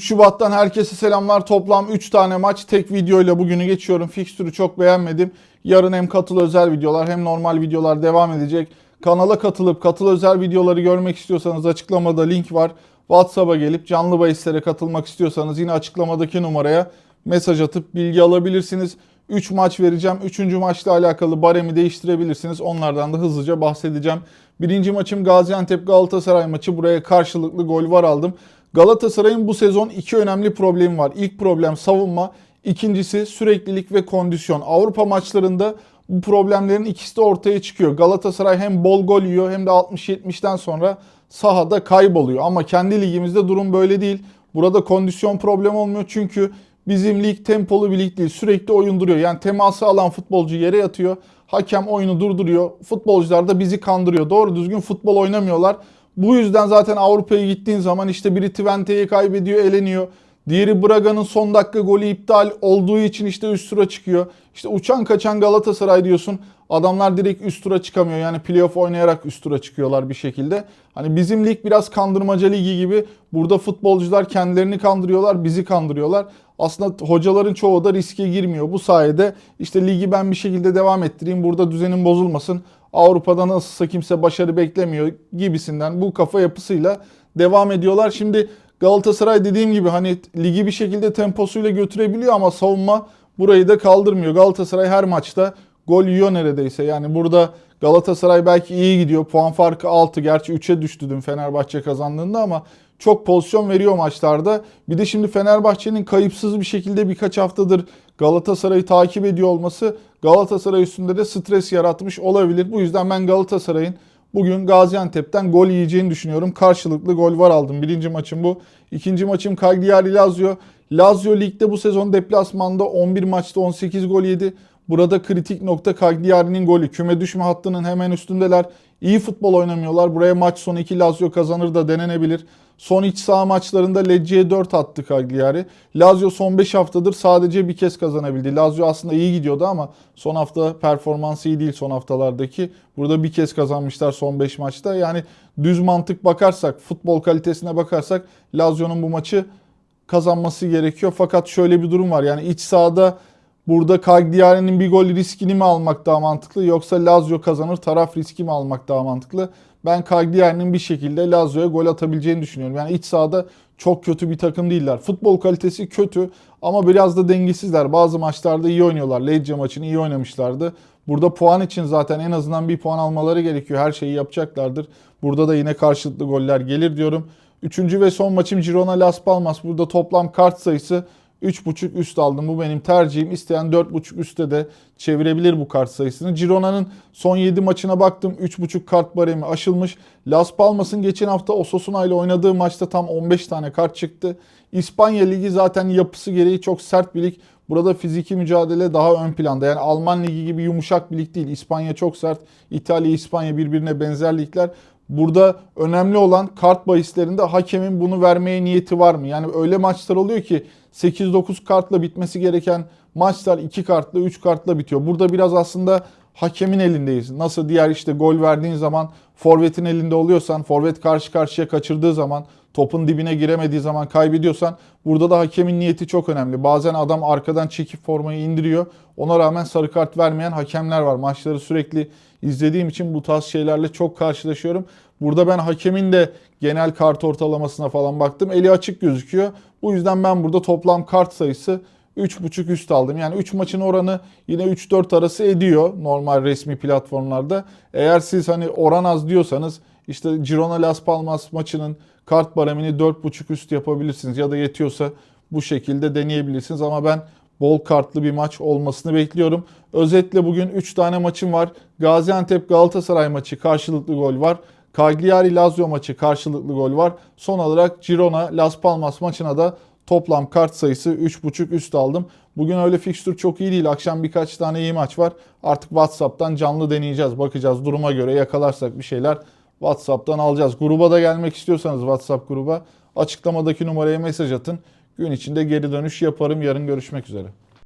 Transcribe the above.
3 Şubat'tan herkese selamlar. Toplam 3 tane maç tek videoyla bugünü geçiyorum. Fikstürü çok beğenmedim. Yarın hem katıl özel videolar hem normal videolar devam edecek. Kanala katılıp katıl özel videoları görmek istiyorsanız açıklamada link var. WhatsApp'a gelip canlı bahislere katılmak istiyorsanız yine açıklamadaki numaraya mesaj atıp bilgi alabilirsiniz. 3 maç vereceğim. 3. maçla alakalı baremi değiştirebilirsiniz. Onlardan da hızlıca bahsedeceğim. Birinci maçım Gaziantep Galatasaray maçı. Buraya karşılıklı gol var aldım. Galatasaray'ın bu sezon iki önemli problemi var. İlk problem savunma, ikincisi süreklilik ve kondisyon. Avrupa maçlarında bu problemlerin ikisi de ortaya çıkıyor. Galatasaray hem bol gol yiyor hem de 60-70'ten sonra sahada kayboluyor. Ama kendi ligimizde durum böyle değil. Burada kondisyon problemi olmuyor çünkü bizim lig tempolu bir lig değil. Sürekli oyun duruyor. Yani teması alan futbolcu yere yatıyor. Hakem oyunu durduruyor. Futbolcular da bizi kandırıyor. Doğru düzgün futbol oynamıyorlar. Bu yüzden zaten Avrupa'ya gittiğin zaman işte biri Twente'yi kaybediyor, eleniyor. Diğeri Braga'nın son dakika golü iptal olduğu için işte üst tura çıkıyor. İşte uçan kaçan Galatasaray diyorsun. Adamlar direkt üst tura çıkamıyor. Yani playoff oynayarak üst tura çıkıyorlar bir şekilde. Hani bizim lig biraz kandırmaca ligi gibi. Burada futbolcular kendilerini kandırıyorlar, bizi kandırıyorlar. Aslında hocaların çoğu da riske girmiyor. Bu sayede işte ligi ben bir şekilde devam ettireyim. Burada düzenin bozulmasın. Avrupa'da nasılsa kimse başarı beklemiyor gibisinden bu kafa yapısıyla devam ediyorlar. Şimdi Galatasaray dediğim gibi hani ligi bir şekilde temposuyla götürebiliyor ama savunma burayı da kaldırmıyor. Galatasaray her maçta gol yiyor neredeyse. Yani burada Galatasaray belki iyi gidiyor. Puan farkı 6. Gerçi 3'e düştü dün Fenerbahçe kazandığında ama çok pozisyon veriyor maçlarda. Bir de şimdi Fenerbahçe'nin kayıpsız bir şekilde birkaç haftadır Galatasaray'ı takip ediyor olması Galatasaray üstünde de stres yaratmış olabilir. Bu yüzden ben Galatasaray'ın bugün Gaziantep'ten gol yiyeceğini düşünüyorum. Karşılıklı gol var aldım. Birinci maçım bu. İkinci maçım Cagliari Lazio. Lazio ligde bu sezon deplasmanda 11 maçta 18 gol yedi. Burada kritik nokta Cagliari'nin golü. Küme düşme hattının hemen üstündeler. İyi futbol oynamıyorlar. Buraya maç sonu 2 Lazio kazanır da denenebilir. Son iç saha maçlarında Lecce'ye 4 attı Cagliari. Lazio son 5 haftadır sadece bir kez kazanabildi. Lazio aslında iyi gidiyordu ama son hafta performansı iyi değil son haftalardaki. Burada bir kez kazanmışlar son 5 maçta. Yani düz mantık bakarsak, futbol kalitesine bakarsak Lazio'nun bu maçı kazanması gerekiyor. Fakat şöyle bir durum var. Yani iç sahada Burada Cagliari'nin bir gol riskini mi almak daha mantıklı yoksa Lazio kazanır taraf riski mi almak daha mantıklı? Ben Cagliari'nin bir şekilde Lazio'ya gol atabileceğini düşünüyorum. Yani iç sahada çok kötü bir takım değiller. Futbol kalitesi kötü ama biraz da dengesizler. Bazı maçlarda iyi oynuyorlar. Lecce maçını iyi oynamışlardı. Burada puan için zaten en azından bir puan almaları gerekiyor. Her şeyi yapacaklardır. Burada da yine karşılıklı goller gelir diyorum. Üçüncü ve son maçım Girona Las Palmas. Burada toplam kart sayısı 3.5 üst aldım. Bu benim tercihim. İsteyen 4.5 üstte de çevirebilir bu kart sayısını. Girona'nın son 7 maçına baktım. 3.5 kart baremi aşılmış. Las Palmas'ın geçen hafta Osasuna ile oynadığı maçta tam 15 tane kart çıktı. İspanya Ligi zaten yapısı gereği çok sert bir lig. Burada fiziki mücadele daha ön planda. Yani Alman Ligi gibi yumuşak bir lig değil. İspanya çok sert. İtalya, İspanya birbirine benzer ligler. Burada önemli olan kart bahislerinde hakemin bunu vermeye niyeti var mı? Yani öyle maçlar oluyor ki 8-9 kartla bitmesi gereken maçlar 2 kartla 3 kartla bitiyor. Burada biraz aslında hakemin elindeyiz. Nasıl diğer işte gol verdiğin zaman forvetin elinde oluyorsan, forvet karşı karşıya kaçırdığı zaman, topun dibine giremediği zaman kaybediyorsan burada da hakemin niyeti çok önemli. Bazen adam arkadan çekip formayı indiriyor. Ona rağmen sarı kart vermeyen hakemler var. Maçları sürekli izlediğim için bu tarz şeylerle çok karşılaşıyorum. Burada ben hakemin de genel kart ortalamasına falan baktım. Eli açık gözüküyor. Bu yüzden ben burada toplam kart sayısı 3.5 üst aldım. Yani 3 maçın oranı yine 3-4 arası ediyor normal resmi platformlarda. Eğer siz hani oran az diyorsanız işte Girona Las Palmas maçının kart baremini 4.5 üst yapabilirsiniz. Ya da yetiyorsa bu şekilde deneyebilirsiniz. Ama ben bol kartlı bir maç olmasını bekliyorum. Özetle bugün 3 tane maçım var. Gaziantep Galatasaray maçı karşılıklı gol var. Cagliari Lazio maçı karşılıklı gol var. Son olarak Girona Las Palmas maçına da toplam kart sayısı 3.5 üst aldım. Bugün öyle fikstür çok iyi değil. Akşam birkaç tane iyi maç var. Artık WhatsApp'tan canlı deneyeceğiz. Bakacağız duruma göre yakalarsak bir şeyler WhatsApp'tan alacağız. Gruba da gelmek istiyorsanız WhatsApp gruba açıklamadaki numaraya mesaj atın. Gün içinde geri dönüş yaparım. Yarın görüşmek üzere.